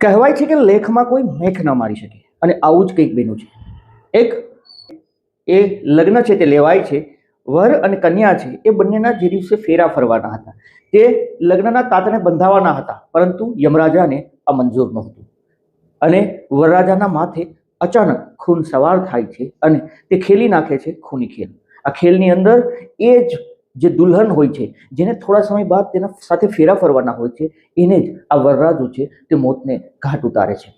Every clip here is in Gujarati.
કહેવાય છે કે લેખમાં કોઈ મેખ ન મારી શકે અને આવું જ કંઈક બન્યું છે. એક એ લગ્ન છે તે લેવાય છે. વર અને કન્યા છે એ બંનેના જે દિવસે ફેરા ફરવાના હતા. તે લગ્નના તાતને બંધાવાના હતા, પરંતુ યમરાજાને આ મંજૂર નહોતું. અને વરરાજાના માથે અચાનક ખૂન સવાર થાય છે અને તે ખેલી નાખે છે ખૂની ખેલ. આ ખેલની અંદર એ જ જે દુલ્હન હોય છે, જેને થોડા સમય બાદ તેના સાથે ફેરા ફરવાના હોય છે, એને જ આ વરરાજો છે તે મોતને ઘાટ ઉતારે છે.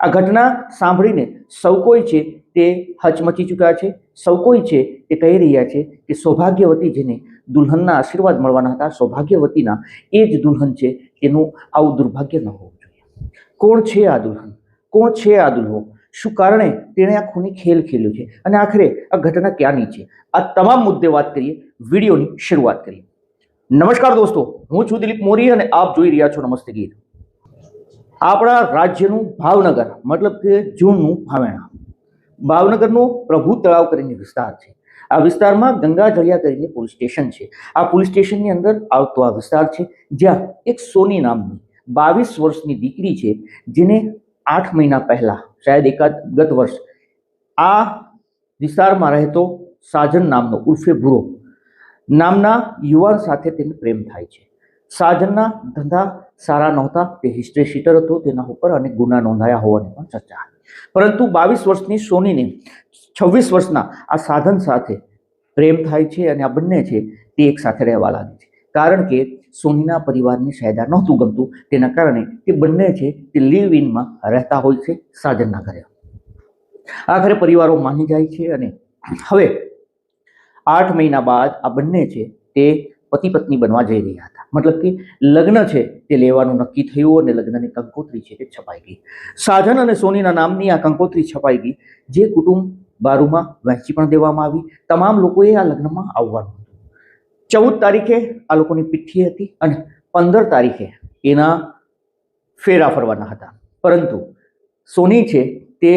આ ઘટના સાંભળીને સૌ કોઈ છે તે હચમચી ચૂક્યા છે. સૌ કોઈ છે તે કહી રહ્યા છે કે સૌભાગ્યવતી જેને દુલ્હનના આશીર્વાદ મળવાના હતા, સૌભાગ્યવતીના એ જ દુલ્હન છે તેનું આવું દુર્ભાગ્ય ન હોવું જોઈએ. કોણ છે આ દુલ્હન? કોણ છે આ દુલ્હો? શું કારણે તેણે આ ખૂની ખેલ ખેલ્યો છે? અને આખરે આ ઘટના ક્યાંની છે? આ તમામ મુદ્દે વાત કરીએ, વિડીયોની શરૂઆત કરીએ. નમસ્કાર દોસ્તો, હું છું દિલીપ મોરી અને આપ જોઈ રહ્યા છો નમસ્તે ગીત. આપણા રાજ્યનું ભાવનગર, મતલબ કે જૂનનું ભાવેણા. ભાવનગરનો પ્રભુ તળાવ કરીને વિસ્તાર છે. આ વિસ્તારમાં ગંગા જળિયા કરીને પોલીસ સ્ટેશન છે. આ પોલીસ સ્ટેશનની અંદર આવતો આ વિસ્તાર છે, જ્યાં એક સોની નામની બાવીસ વર્ષની દીકરી છે, જેને આઠ મહિના પહેલાં, શાયદ એકાદ ગત વર્ષ, આ વિસ્તારમાં રહેતો સાજન નામનો ઉર્ફે ભૂરો. નામના યુવાન સાથે તેને પ્રેમ થાય છે. સાજનના ધંધા સારા નહોતા, તે હિસ્ટ્રી શીટર હતો, તેના ઉપર અને ગુના નોંધાયા હોવાની પણ ચર્ચા હતી. પરંતુ બાવીસ વર્ષની સોનીને છવ્વીસ વર્ષના આ સાધન સાથે પ્રેમ થાય છે અને આ બંને છે તે એક સાથે રહેવા લાગે છે. કારણ કે સોનીના પરિવારની સાયદા નહોતું ગમતું, તેના કારણે તે બંને છે તે લીવ ઇનમાં રહેતા હોય છે સાધનના ઘરે. આખરે પરિવારો માની જાય છે અને હવે આઠ મહિના બાદ આ બંને છે તે પતિ પત્ની બનવા જઈ રહ્યા હતા. મતલબ કે લગ્ન છે તે લેવાનું નક્કી થયું અને લગ્નની કંકોત્રી છે તે છપાઈ ગઈ. સાજન અને સોનીના નામની આ કંકોત્રી છપાઈ ગઈ, જે કુટુંબ બારુમાં વહેંચી પણ દેવામાં આવી. તમામ લોકોએ આ લગ્નમાં આવવાનું હતું. ચૌદ તારીખે આ લોકોની પીઠી હતી અને પંદર તારીખે એના ફેરા ફરવાના હતા. પરંતુ સોની છે તે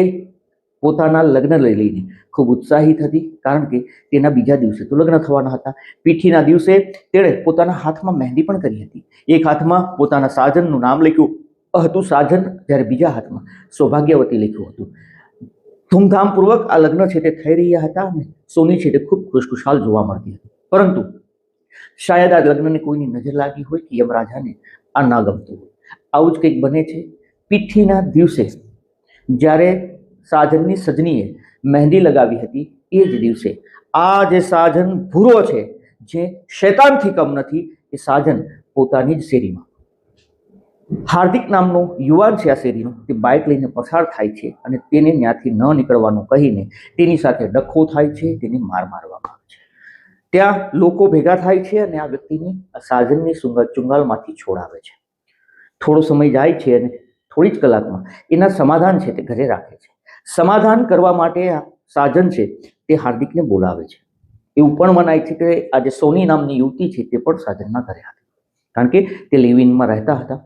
પોતાના લગ્ન લઈ લઈને ખૂબ ઉત્સાહિત હતી કારણ કે તેના બીજા દિવસે તો લગ્ન થવાના હતા. પીઠીના દિવસે તેણે પોતાના હાથમાં મહેંદી પણ કરી હતી. એક હાથમાં પોતાના સાજનનું નામ લખ્યું હતું સાજન, જ્યારે બીજા હાથમાં સૌભાગ્યવતી લખ્યું હતું. ધૂમધામપૂર્વક આ લગ્ન છે તે થઈ રહ્યા હતા અને સોની છે તે ખૂબ ખુશખુશાલ જોવા મળતી હતી. પરંતુ શાયદ આ લગ્નને કોઈની નજર લાગી હોય કે યમરાજાને આ ના ગમતું હોય. આવું જ કંઈક બને છે. પીઠીના દિવસે જ્યારે સાજનની સજનીએ મહેંદી લગાવી હતી એ જ દિવસે. આ જે સાજન ભૂરો છે, જે શૈતાનથી કમ નથી, એ સાજન પોતાની જ શેરીમાં. હાર્દિક નામનો યુવાન છે આ શેરીનો. તે બાઇક લઈને પસાર થાય છે અને તેને ત્યાંથી ન નીકળવાનું કહીને તેની સાથે ડખો થાય છે, તેને માર મારવામાં આવે છે. ત્યાં લોકો ભેગા થાય છે અને આ વ્યક્તિને આ સાજનની સુંગર ચુંગાલમાંથી છોડાવે છે. થોડો સમય જાય છે અને થોડી જ કલાકમાં એના સમાધાન છે તે ઘરે રાખે છે. સમાધાન કરવા માટે આ સાજન છે તે હાર્દિકને બોલાવે છે. એવું પણ મનાય છે કે આજે સોની નામની યુવતી છે તે પણ સાજનના ઘરે હતી કારણ કે તે લિવિનમાં રહેતા હતા.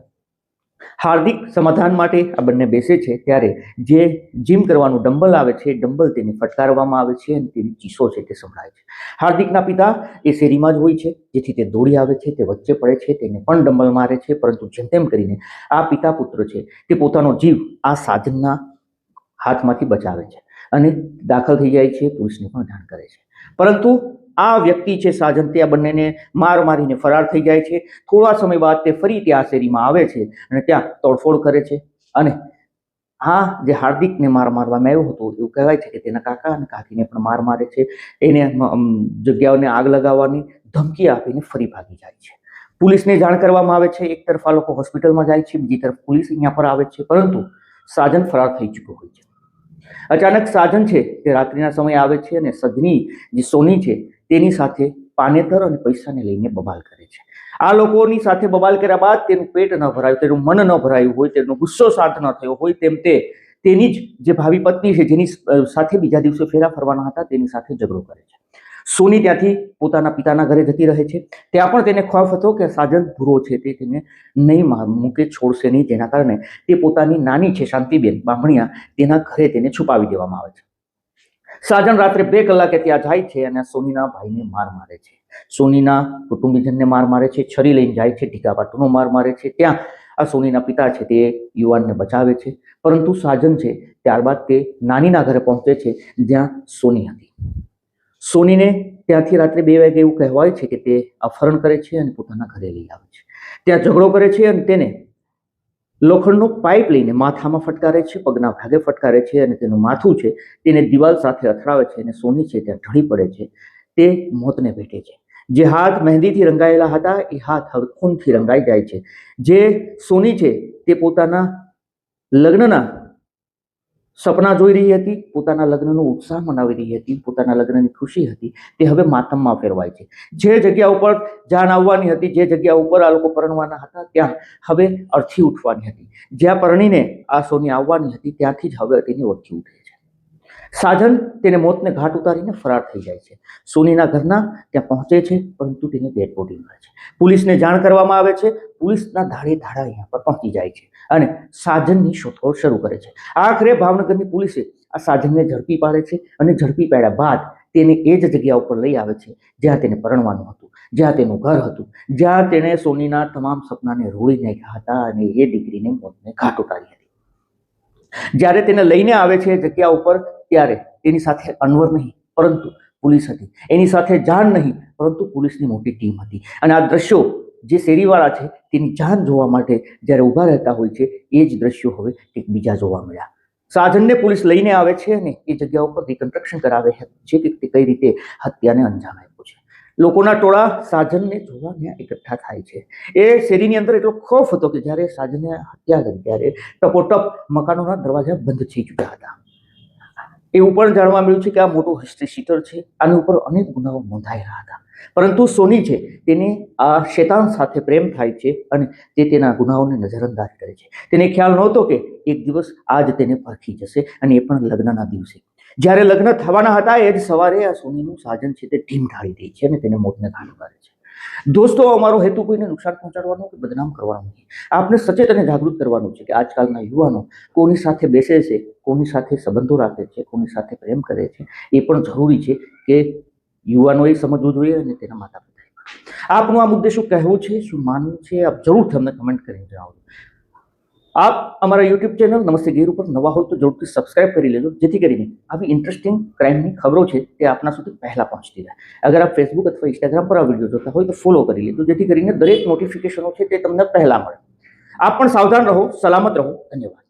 હાર્દિક સમાધાન માટે આ બંને બેસે છે ત્યારે જે જીમ કરવાનું ડંબલ આવે છે એ ડમ્બલ તેને ફટકારવામાં આવે છે અને તેની ચીસો છે તે સંભળાય છે. હાર્દિકના પિતા એ શેરીમાં જ હોય છે, જેથી તે દોડી આવે છે, તે વચ્ચે પડે છે, તેને પણ ડંબલ મારે છે, પરંતુ જેમ તેમ કરીને આ પિતા પુત્ર છે તે પોતાનો જીવ આ સાજનના હાથમાંથી બચાવે છે અને દાખલ થઈ જાય છે, પોલીસને પણ જાણ કરે છે. પરંતુ આ વ્યક્તિ છે સાજન, તે આ બંનેને માર મારીને ફરાર થઈ જાય છે. થોડા સમય બાદ તે ફરી ત્યાં શેરીમાં આવે છે અને ત્યાં તોડફોડ કરે છે અને આ જે હાર્દિકને માર મારવામાં આવ્યો હતો, એવું કહેવાય છે કે તેના કાકા અને કાકીને પણ માર મારે છે. એને જગ્યાઓને આગ લગાવવાની ધમકી આપીને ફરી ભાગી જાય છે. પોલીસને જાણ કરવામાં આવે છે, એક તરફ આ લોકો હોસ્પિટલમાં જાય છે, બીજી તરફ પોલીસ અહીંયા પર આવે છે, પરંતુ સાજન ફરાર થઈ ચૂક્યો હોય છે. અચાનક સાધન છે તે રાત્રિના સમયે આવે છે અને સજની જે સોની છે તેની સાથે પાનેતર અને પૈસાને લઈને બબાલ કરે છે. આ લોકોની સાથે બબાલ કર્યા બાદ તેનું પેટ ન ભરાયું, તેનું મન ન ભરાયું હોય, તેનો ગુસ્સો શાંત ન થયો હોય, તેમ તે તેની જ જે ભાવિ પત્ની છે, જેની સાથે બીજા દિવસે ફેરા ફરવાના હતા, તેની સાથે ઝઘડો કરે છે. સોની ત્યાંથી પોતાના પિતાના ઘરે જતી રહે છે. ત્યાં પણ તેને ખોફ હતો કે સાજન ભૂરો છે તે તેને નહીં મૂકે, છોડશે નહીં. જેના કારણે તે પોતાની નાની છે શાંતિબેન બામણિયા તેના ઘરે તેને છુપાવી દેવામાં આવે છે. સાજન રાત્રે બે કલાકે ત્યાં જાય છે અને સોનીના ભાઈને માર મારે છે. સોનીના કુટુંબીજનને માર મારે છે, છરી લઈને જાય છે ઢીકાપાટુનો માર મારે છે. ત્યાં આ સોનીના પિતા છે તે યુવાનને બચાવે છે. પરંતુ સાજન છે ત્યારબાદ તે નાનીના ઘરે પહોંચે છે જ્યાં સોની હતી. સોનીને ત્યાંથી રાત્રે બે વાગે એવું કહેવાય છે કે તે અપહરણ કરે છે અને પોતાના ઘરે લઈ આવે છે. ત્યાં ઝઘડો કરે છે અને તેને લોખંડનો પાઇપ લઈને માથામાં ફટકારે છે, પગના ભાગે ફટકારે છે અને તેનું માથું છે તેને દિવાલ સાથે અથડાવે છે અને સોની છે ત્યાં ઢળી પડે છે. તે મોતને ભેટે છે. જે હાથ મહેંદીથી રંગાયેલા હતા, એ હાથ હવે ખૂનથી રંગાઈ જાય છે. જે સોની છે તે પોતાના લગ્નના સપના જોઈ રહી હતી, પોતાના લગ્નનો ઉત્સાહ મનાવી રહી હતી, પોતાના લગ્નની ખુશી હતી, તે હવે માતમમાં ફેરવાય છે. જે જગ્યા ઉપર જાન આવવાની હતી, જે જગ્યા ઉપર આ લોકો પરણવાના હતા, ત્યાં હવે અર્થી ઉઠવાની હતી. જ્યાં પરણીને આ સોની આવવાની હતી, ત્યાંથી જ હવે તેની અર્થી ઉઠે સાજન તેને મોતને ઘાટ ઉતારીને ફરાર થઈ જાય છે. સોનીના ઘરના ત્યાં પહોંચે છે, પરંતુ તેને ડેડ બોડી મળે છે. પોલીસને જાણ કરવામાં આવે છે, પોલીસના ધાડે ધાડા અહીંયા પર પહોંચી જાય છે અને સાજનની શોધખોળ શરૂ કરે છે. આખરે ભાવનગરની પોલીસે આ સાજનને ઝડપી પાડે છે અને ઝડપી પાડ્યા બાદ તેને એ જ જગ્યા ઉપર લઈ આવે છે જ્યાં તેને પરણવાનું હતું, જ્યાં તેનું ઘર હતું, જ્યાં તેણે સોનીના તમામ સપનાને રોળી નાખ્યા હતા અને એ દીકરીને મોતને ઘાટ ઉતારી હતી જ્યારે તેને લઈને આવે છે જગ્યા ઉપર, ત્યારે તેની સાથે અનવર નહીં, પરંતુ પોલીસ હતી. એની સાથે જાન નહીં, પરંતુ પોલીસની મોટી ટીમ હતી. અને આ દ્રશ્યો જે શેરીવાળા છે, તેની જાન જોવા માટે જ્યારે ઊભા રહેતા હોય છે, એ જ દ્રશ્યો હવે એક બીજા જોવા મળ્યા. સાધનને પોલીસ લઈને આવે છે અને એ જગ્યા ઉપર રિકન્સ્ટ્રક્શન કરાવે છે કે કઈ રીતે હત્યાને અંજામ આપ્યો છે. લોકોના ટોળા સાજનને જોવા ત્યાં એકઠા થાય છે. એ શેરીની અંદર એટલો ખોફ હતો કે જ્યારે સાજને હત્યા કરી ત્યારે ટપોટપ મકાનોના દરવાજા બંધ થઈ ચૂક્યા હતા. એવું પણ જાણવા મળ્યું છે કે આ મોટું હિસ્ટ્રી શીટર છે. આની ઉપર અનેક ગુનાઓ નોંધાયેલા હતા. પરંતુ સોની છે, તેને આ શેતાન સાથે પ્રેમ થાય છે અને તે તેના ગુનાઓને નજરઅંદાજ કરે છે. તેને ખ્યાલ નહોતો કે એક દિવસ આજ તેને પરખી જશે અને એ પણ લગ્નના દિવસે. જ્યારે લગ્ન થવાના હતા, એ જ સવારે આ સોનીનું સાજન છે તે ઢીમ ઢાળી દે છે અને તેને મોતને ઘાટ કરે છે. દોસ્તો, અમારો હેતુ કોઈને નુકસાન પહોંચાડવાનો કે બદનામ કરવાનો નહીં. આપને સચેત અને જાગૃત કરવાનું છે કે આજકાલના યુવાનો કોની સાથે બેસે છે, કોની સાથે સંબંધો રાખે છે, કોની સાથે પ્રેમ કરે છે, એ પણ જરૂરી છે કે યુવાનોએ સમજવું જોઈએ અને તેના માતા પિતાએ. આપનું આ મુદ્દે શું કહેવું છે, શું માનવું છે, આપ જરૂર તમને કમેન્ટ કરીને જણાવજો. આપ અમારા યુટ્યુબ ચેનલ નમસ્તે ગીર ઉપર નવા હોય તો જરૂરથી સબસ્ક્રાઇબ કરી લેજો. જેથી કરીને આવી ઇન્ટરેસ્ટિંગ ક્રાઇમની ખબરો છે તે આપના સુધી પહેલાં પહોંચતી રહે. અગર આપ ફેસબુક અથવા ઇન્સ્ટાગ્રામ પર આ વીડિયો જોતા હોય તો ફોલો કરી લેજો. જેથી કરીને દરેક નોટિફિકેશનો છે તે તમને પહેલાં મળે. આપ પણ સાવધાન રહો, સલામત રહો. ધન્યવાદ.